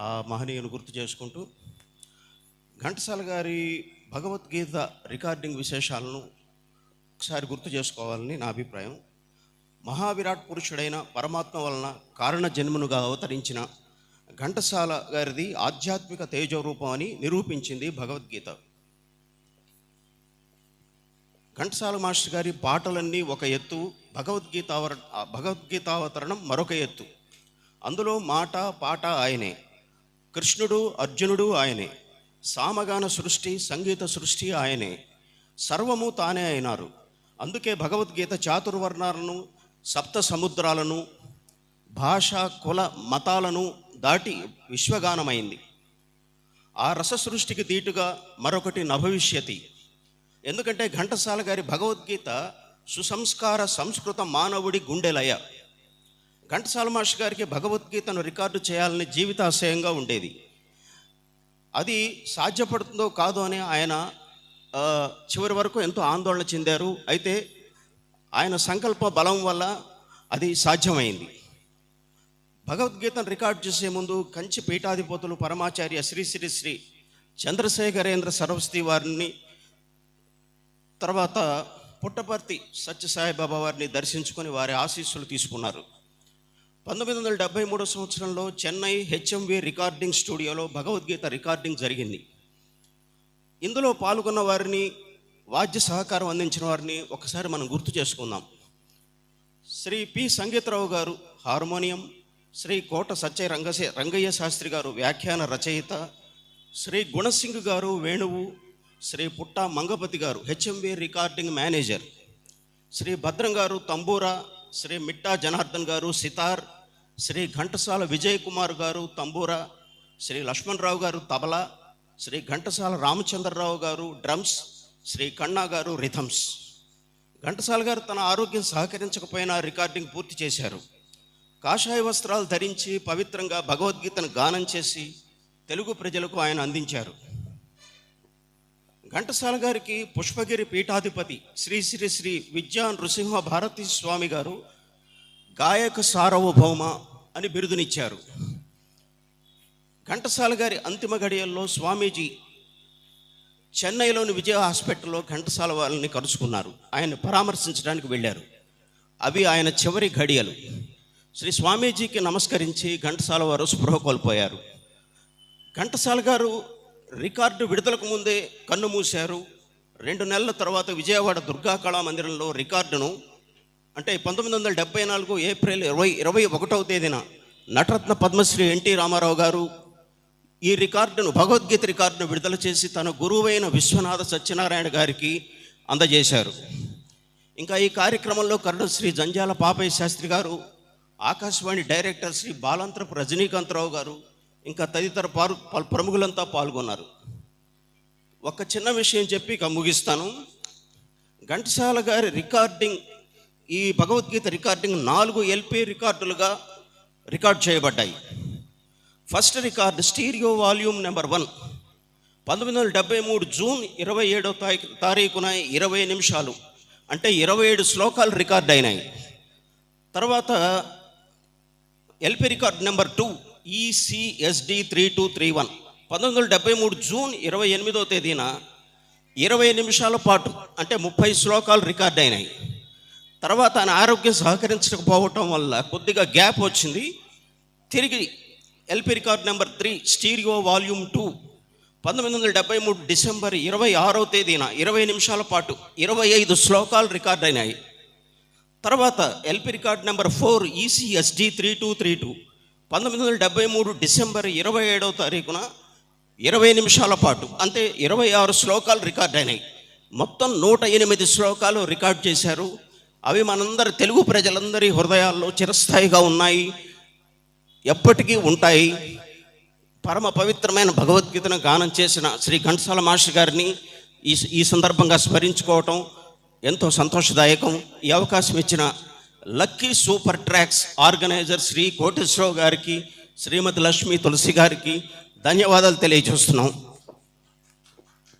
ఆ మహనీయుని గుర్తు చేసుకుంటూ ఘంటసాల గారి భగవద్గీత రికార్డింగ్ విశేషాలను ఒకసారి గుర్తు చేసుకోవాలని నా అభిప్రాయం. మహావిరాట్ పురుషుడైన పరమాత్మ వలన కారణ జన్మనుగా అవతరించిన ఘంటసాల గారిది ఆధ్యాత్మిక తేజరూపం అని నిరూపించింది భగవద్గీత. ఘంటసాల మాస్టర్ గారి పాటలన్నీ ఒక ఎత్తు భగవద్గీతావర భగవద్గీతావతరణం మరొక ఎత్తు. అందులో మాట పాట ఆయనే. కృష్ణుడు అర్జునుడు ఆయనే. సామగాన సృష్టి సంగీత సృష్టి ఆయనే. సర్వము తానే అయినారు. అందుకే భగవద్గీత చాతుర్వర్ణాలను సప్త సముద్రాలను భాష కుల మతాలను దాటి విశ్వగానమైంది. ఆ రస సృష్టికి దీటుగా మరొకటి నభవిష్యతి. ఎందుకంటే ఘంటసాల గారి భగవద్గీత సుసంస్కార సంస్కృత మానవుడి గుండెలయ. ఘంటసాల మాస్టర్ గారికి భగవద్గీతను రికార్డు చేయాలని జీవితాశయంగా ఉండేది. అది సాధ్యపడుతుందో కాదో అని ఆయన చివరి వరకు ఎంతో ఆందోళన చెందారు. అయితే ఆయన సంకల్ప బలం వల్ల అది సాధ్యమైంది. భగవద్గీతను రికార్డు చేసే ముందు కంచి పీఠాధిపతులు పరమాచార్య శ్రీ శ్రీ శ్రీ చంద్రశేఖరేంద్ర సరస్వతి వారిని తర్వాత పుట్టపర్తి సత్యసాయిబాబా వారిని దర్శించుకొని వారి ఆశీస్సులు తీసుకున్నారు. పంతొమ్మిది వందల డెబ్బై మూడో సంవత్సరంలో చెన్నై హెచ్ఎంవి రికార్డింగ్ స్టూడియోలో భగవద్గీత రికార్డింగ్ జరిగింది. ఇందులో పాల్గొన్న వారిని వాద్య సహకారం అందించిన వారిని ఒకసారి మనం గుర్తు చేసుకుందాం. శ్రీ పి. సంగీతరావు గారు హార్మోనియం శ్రీ కోట సత్య రంగశే రంగయ్య శాస్త్రి గారు వ్యాఖ్యాన రచయిత శ్రీ గుణసింగ్ గారు వేణువు శ్రీ పుట్ట మంగపతి గారు హెచ్ఎంవి రికార్డింగ్ మేనేజర్ శ్రీ భద్రం గారు తంబూరా శ్రీ మిట్టా జనార్దన్ గారు సితార్ శ్రీ ఘంటసాల విజయ్ కుమార్ గారు తంబూరా శ్రీ లక్ష్మణరావు గారు తబలా శ్రీ ఘంటసాల రామచంద్రరావు గారు డ్రమ్స్ శ్రీ కన్నా గారు రిథమ్స్. ఘంటసాల గారు తన ఆరోగ్యం సహకరించకపోయినా రికార్డింగ్ పూర్తి చేశారు. కాషాయ వస్త్రాలు ధరించి పవిత్రంగా భగవద్గీతను గానం చేసి తెలుగు ప్రజలకు ఆయన అందించారు. ఘంటసాల గారికి పుష్పగిరి పీఠాధిపతి శ్రీ శ్రీ శ్రీ విద్యా నృసింహ భారతి స్వామి గారు గాయక సార్వభౌమ అని బిరుదునిచ్చారు. ఘంటసాల గారి అంతిమ గడియల్లో స్వామీజీ చెన్నైలోని విజయ హాస్పిటల్లో ఘంటసాల వాళ్ళని కలుసుకున్నారు ఆయన పరామర్శించడానికి వెళ్ళారు. అవి ఆయన చివరి ఘడియలు శ్రీ స్వామీజీకి నమస్కరించి ఘంటసాల వారు స్పృహ కోల్పోయారు. ఘంటసాల గారు రికార్డు విడుదలకు ముందే కన్ను మూశారు. రెండు నెలల తర్వాత విజయవాడ దుర్గా కళా మందిరంలో రికార్డును అంటే పంతొమ్మిది వందల డెబ్బై నాలుగు ఏప్రిల్ ఇరవై ఇరవై ఒకటవ తేదీన నటరత్న పద్మశ్రీ ఎన్టీ రామారావు గారు ఈ రికార్డును భగవద్గీత రికార్డును విడుదల చేసి తన గురువైన విశ్వనాథ సత్యనారాయణ గారికి అందజేశారు. ఇంకా ఈ కార్యక్రమంలో కరుణశ్రీ జంజాల పాపయ్య శాస్త్రి గారు ఆకాశవాణి డైరెక్టర్ శ్రీ బాలంతరపు రజనీకాంతరావు గారు ఇంకా తదితర పారు పలు ప్రముఖులంతా పాల్గొన్నారు. ఒక చిన్న విషయం చెప్పి ఇక ముగిస్తాను. ఘంటసాల గారి రికార్డింగ్ ఈ భగవద్గీత రికార్డింగ్ నాలుగు ఎల్పి రికార్డులుగా రికార్డ్ చేయబడ్డాయి. First record stereo volume number one. పంతొమ్మిది వందల డెబ్బై మూడు జూన్ ఇరవై ఏడో తారీఖు తారీఖున ఇరవై నిమిషాలు. అంటే ఇరవై ఏడు శ్లోకాలు రికార్డ్ అయినాయి. తర్వాత LP record number two. ECSD three two three one పంతొమ్మిది వందల డెబ్బై మూడు జూన్ ఇరవై ఎనిమిదో తేదీన ఇరవై నిమిషాల పాటు అంటే ముప్పై శ్లోకాలు రికార్డ్ అయినాయి. తర్వాత ఆయన ఆరోగ్యం సహకరించకపోవటం వల్ల కొద్దిగా గ్యాప్ వచ్చింది. తిరిగి LP record number three stereo volume two పంతొమ్మిది వందల డెబ్బై మూడు డిసెంబర్ ఇరవై ఆరో తేదీన ఇరవై నిమిషాల పాటు ఇరవై ఐదు శ్లోకాలు రికార్డ్ అయినాయి. తర్వాత LP record number four ECSD three two three two పంతొమ్మిది వందల డెబ్బై మూడు డిసెంబర్ ఇరవై ఏడవ తారీఖున ఇరవై నిమిషాల పాటు అంటే ఇరవై ఆరు శ్లోకాలు రికార్డ్ అయినాయి. మొత్తం నూట ఎనిమిది శ్లోకాలు రికార్డ్ చేశారు. అవి మనందరి తెలుగు ప్రజలందరి హృదయాల్లో చిరస్థాయిగా ఉన్నాయి. ఎప్పటికీ ఉంటాయి. పరమ పవిత్రమైన భగవద్గీతను గానం చేసిన శ్రీ ఘంటసాల మాస్టర్ గారిని ఈ ఈ సందర్భంగా స్మరించుకోవటం ఎంతో సంతోషదాయకం. ఈ అవకాశం ఇచ్చిన lucky super tracks organiser Shri Koteswararao గారికి శ్రీమతి లక్ష్మి తులసి గారికి ధన్యవాదాలు తెలియజేస్తున్నాం.